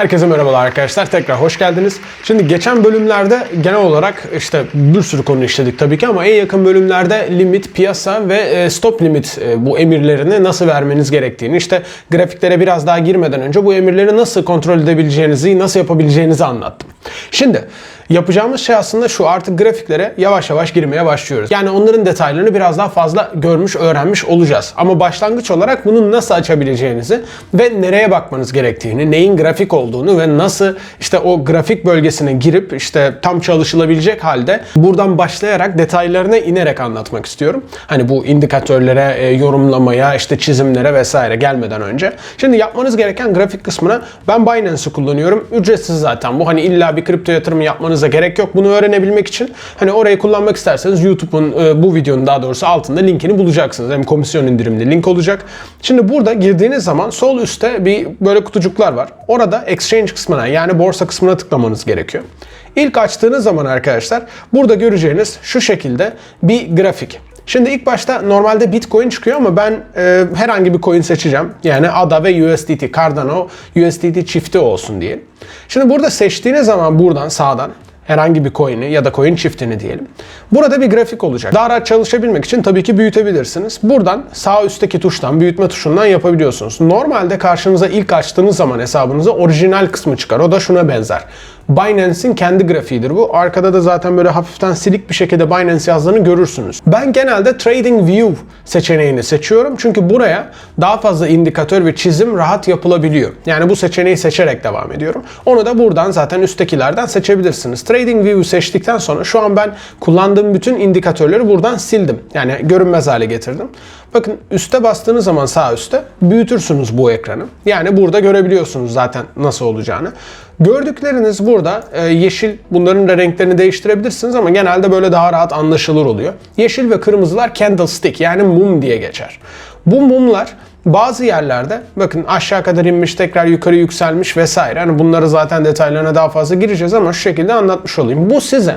Herkese merhabalar arkadaşlar. Tekrar hoş geldiniz. Şimdi geçen bölümlerde genel olarak işte bir sürü konu işledik tabii ki ama en yakın bölümlerde limit, piyasa ve e, stop limit e, bu emirlerini nasıl vermeniz gerektiğini işte grafiklere biraz daha girmeden önce bu emirleri nasıl kontrol edebileceğinizi, nasıl yapabileceğinizi anlattım. Şimdi Yapacağımız şey aslında şu artık grafiklere yavaş yavaş girmeye başlıyoruz. Yani onların detaylarını biraz daha fazla görmüş, öğrenmiş olacağız. Ama başlangıç olarak bunu nasıl açabileceğinizi ve nereye bakmanız gerektiğini, neyin grafik olduğunu ve nasıl işte o grafik bölgesine girip işte tam çalışılabilecek halde buradan başlayarak detaylarına inerek anlatmak istiyorum. Hani bu indikatörlere, e, yorumlamaya, işte çizimlere vesaire gelmeden önce. Şimdi yapmanız gereken grafik kısmına ben Binance'ı kullanıyorum. Ücretsiz zaten bu. Hani illa bir kripto yatırımı yapmanız yapmanıza gerek yok bunu öğrenebilmek için. Hani orayı kullanmak isterseniz YouTube'un e, bu videonun daha doğrusu altında linkini bulacaksınız. Hem komisyon indirimli link olacak. Şimdi burada girdiğiniz zaman sol üstte bir böyle kutucuklar var. Orada exchange kısmına yani borsa kısmına tıklamanız gerekiyor. İlk açtığınız zaman arkadaşlar burada göreceğiniz şu şekilde bir grafik. Şimdi ilk başta normalde Bitcoin çıkıyor ama ben e, herhangi bir coin seçeceğim. Yani ADA ve USDT, Cardano USDT çifti olsun diye. Şimdi burada seçtiğiniz zaman buradan sağdan herhangi bir coin'i ya da coin çiftini diyelim. Burada bir grafik olacak. Daha rahat çalışabilmek için tabii ki büyütebilirsiniz. Buradan sağ üstteki tuştan, büyütme tuşundan yapabiliyorsunuz. Normalde karşınıza ilk açtığınız zaman hesabınıza orijinal kısmı çıkar. O da şuna benzer. Binance'in kendi grafiğidir bu. Arkada da zaten böyle hafiften silik bir şekilde Binance yazdığını görürsünüz. Ben genelde Trading View seçeneğini seçiyorum. Çünkü buraya daha fazla indikatör ve çizim rahat yapılabiliyor. Yani bu seçeneği seçerek devam ediyorum. Onu da buradan zaten üsttekilerden seçebilirsiniz. Trading View'u seçtikten sonra şu an ben kullandığım bütün indikatörleri buradan sildim. Yani görünmez hale getirdim. Bakın üste bastığınız zaman sağ üstte büyütürsünüz bu ekranı. Yani burada görebiliyorsunuz zaten nasıl olacağını. Gördükleriniz burada e, yeşil bunların da renklerini değiştirebilirsiniz ama genelde böyle daha rahat anlaşılır oluyor. Yeşil ve kırmızılar candlestick yani mum diye geçer. Bu mumlar bazı yerlerde bakın aşağı kadar inmiş tekrar yukarı yükselmiş vesaire. Hani bunları zaten detaylarına daha fazla gireceğiz ama şu şekilde anlatmış olayım. Bu size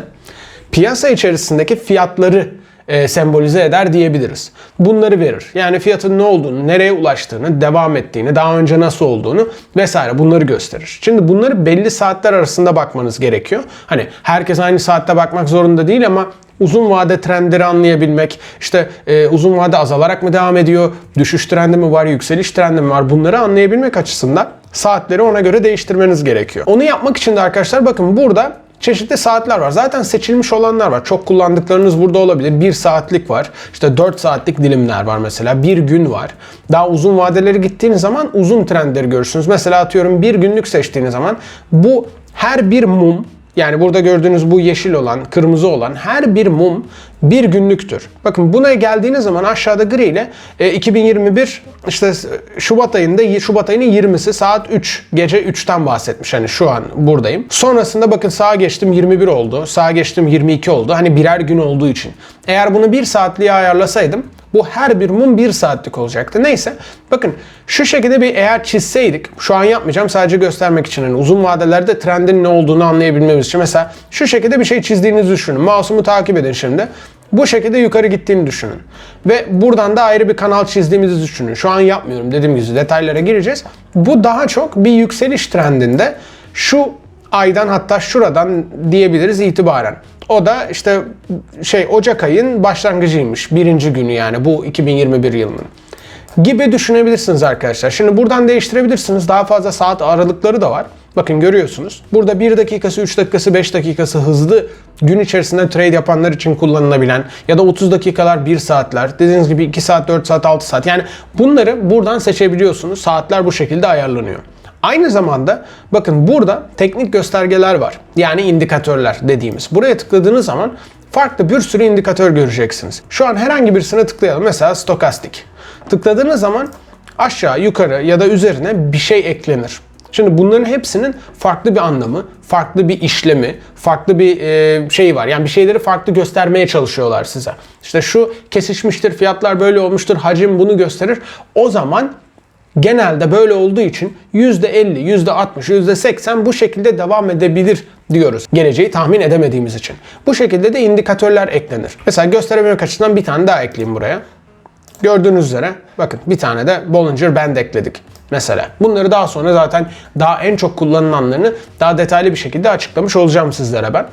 piyasa içerisindeki fiyatları e, sembolize eder diyebiliriz. Bunları verir. Yani fiyatın ne olduğunu, nereye ulaştığını, devam ettiğini, daha önce nasıl olduğunu vesaire bunları gösterir. Şimdi bunları belli saatler arasında bakmanız gerekiyor. Hani herkes aynı saatte bakmak zorunda değil ama uzun vade trendleri anlayabilmek, işte e, uzun vade azalarak mı devam ediyor, düşüş trendi mi var, yükseliş trendi mi var bunları anlayabilmek açısından saatleri ona göre değiştirmeniz gerekiyor. Onu yapmak için de arkadaşlar bakın burada çeşitli saatler var. Zaten seçilmiş olanlar var. Çok kullandıklarınız burada olabilir. 1 saatlik var. İşte 4 saatlik dilimler var mesela. Bir gün var. Daha uzun vadeleri gittiğiniz zaman uzun trendleri görürsünüz. Mesela atıyorum bir günlük seçtiğiniz zaman bu her bir mum yani burada gördüğünüz bu yeşil olan, kırmızı olan her bir mum bir günlüktür. Bakın buna geldiğiniz zaman aşağıda gri ile e, 2021 işte Şubat ayında Şubat ayının 20'si saat 3 gece 3'ten bahsetmiş. Hani şu an buradayım. Sonrasında bakın sağa geçtim 21 oldu. Sağa geçtim 22 oldu. Hani birer gün olduğu için. Eğer bunu bir saatliğe ayarlasaydım bu her bir mum bir saatlik olacaktı. Neyse bakın şu şekilde bir eğer çizseydik şu an yapmayacağım sadece göstermek için hani uzun vadelerde trendin ne olduğunu anlayabilmemiz için mesela şu şekilde bir şey çizdiğinizi düşünün. Mouse'umu takip edin şimdi. Bu şekilde yukarı gittiğini düşünün. Ve buradan da ayrı bir kanal çizdiğimizi düşünün. Şu an yapmıyorum dediğim gibi detaylara gireceğiz. Bu daha çok bir yükseliş trendinde şu aydan hatta şuradan diyebiliriz itibaren. O da işte şey Ocak ayın başlangıcıymış. Birinci günü yani bu 2021 yılının gibi düşünebilirsiniz arkadaşlar. Şimdi buradan değiştirebilirsiniz. Daha fazla saat aralıkları da var. Bakın görüyorsunuz. Burada 1 dakikası, 3 dakikası, 5 dakikası hızlı gün içerisinde trade yapanlar için kullanılabilen ya da 30 dakikalar 1 saatler, dediğiniz gibi 2 saat, 4 saat, 6 saat. Yani bunları buradan seçebiliyorsunuz. Saatler bu şekilde ayarlanıyor. Aynı zamanda bakın burada teknik göstergeler var. Yani indikatörler dediğimiz. Buraya tıkladığınız zaman farklı bir sürü indikatör göreceksiniz. Şu an herhangi birisine tıklayalım. Mesela stokastik. Tıkladığınız zaman aşağı, yukarı ya da üzerine bir şey eklenir. Şimdi bunların hepsinin farklı bir anlamı, farklı bir işlemi, farklı bir e, şey var. Yani bir şeyleri farklı göstermeye çalışıyorlar size. İşte şu kesişmiştir, fiyatlar böyle olmuştur, hacim bunu gösterir. O zaman genelde böyle olduğu için %50, %60, %80 bu şekilde devam edebilir diyoruz. Geleceği tahmin edemediğimiz için. Bu şekilde de indikatörler eklenir. Mesela gösterebilmek açısından bir tane daha ekleyeyim buraya. Gördüğünüz üzere bakın bir tane de Bollinger Band ekledik mesela. Bunları daha sonra zaten daha en çok kullanılanlarını daha detaylı bir şekilde açıklamış olacağım sizlere ben.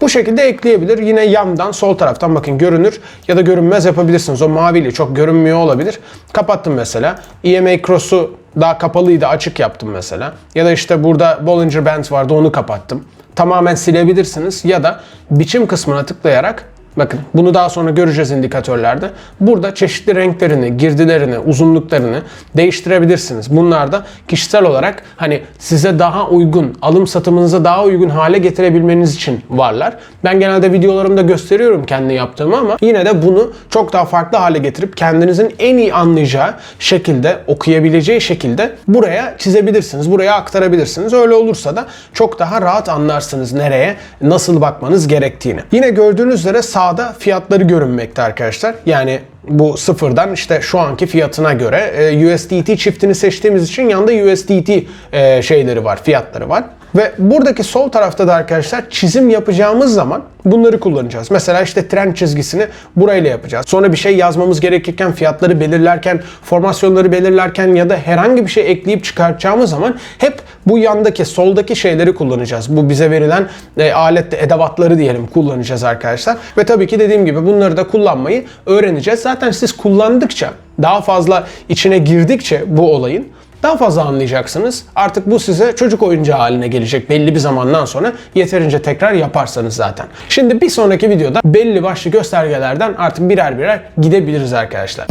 Bu şekilde ekleyebilir. Yine yandan sol taraftan bakın görünür ya da görünmez yapabilirsiniz. O maviyle çok görünmüyor olabilir. Kapattım mesela. EMA Cross'u daha kapalıydı açık yaptım mesela. Ya da işte burada Bollinger Band vardı onu kapattım. Tamamen silebilirsiniz ya da biçim kısmına tıklayarak Bakın bunu daha sonra göreceğiz indikatörlerde. Burada çeşitli renklerini, girdilerini, uzunluklarını değiştirebilirsiniz. Bunlar da kişisel olarak hani size daha uygun, alım satımınıza daha uygun hale getirebilmeniz için varlar. Ben genelde videolarımda gösteriyorum kendi yaptığımı ama yine de bunu çok daha farklı hale getirip kendinizin en iyi anlayacağı şekilde, okuyabileceği şekilde buraya çizebilirsiniz, buraya aktarabilirsiniz. Öyle olursa da çok daha rahat anlarsınız nereye, nasıl bakmanız gerektiğini. Yine gördüğünüz üzere sağda fiyatları görünmekte arkadaşlar. Yani bu sıfırdan işte şu anki fiyatına göre e, USDT çiftini seçtiğimiz için yanında USDT e, şeyleri var, fiyatları var. Ve buradaki sol tarafta da arkadaşlar çizim yapacağımız zaman bunları kullanacağız. Mesela işte trend çizgisini burayla yapacağız. Sonra bir şey yazmamız gerekirken, fiyatları belirlerken, formasyonları belirlerken ya da herhangi bir şey ekleyip çıkartacağımız zaman hep bu yandaki, soldaki şeyleri kullanacağız. Bu bize verilen e, alette edevatları diyelim kullanacağız arkadaşlar. Ve tabii ki dediğim gibi bunları da kullanmayı öğreneceğiz. Zaten siz kullandıkça, daha fazla içine girdikçe bu olayın daha fazla anlayacaksınız. Artık bu size çocuk oyuncağı haline gelecek belli bir zamandan sonra yeterince tekrar yaparsanız zaten. Şimdi bir sonraki videoda belli başlı göstergelerden artık birer birer gidebiliriz arkadaşlar.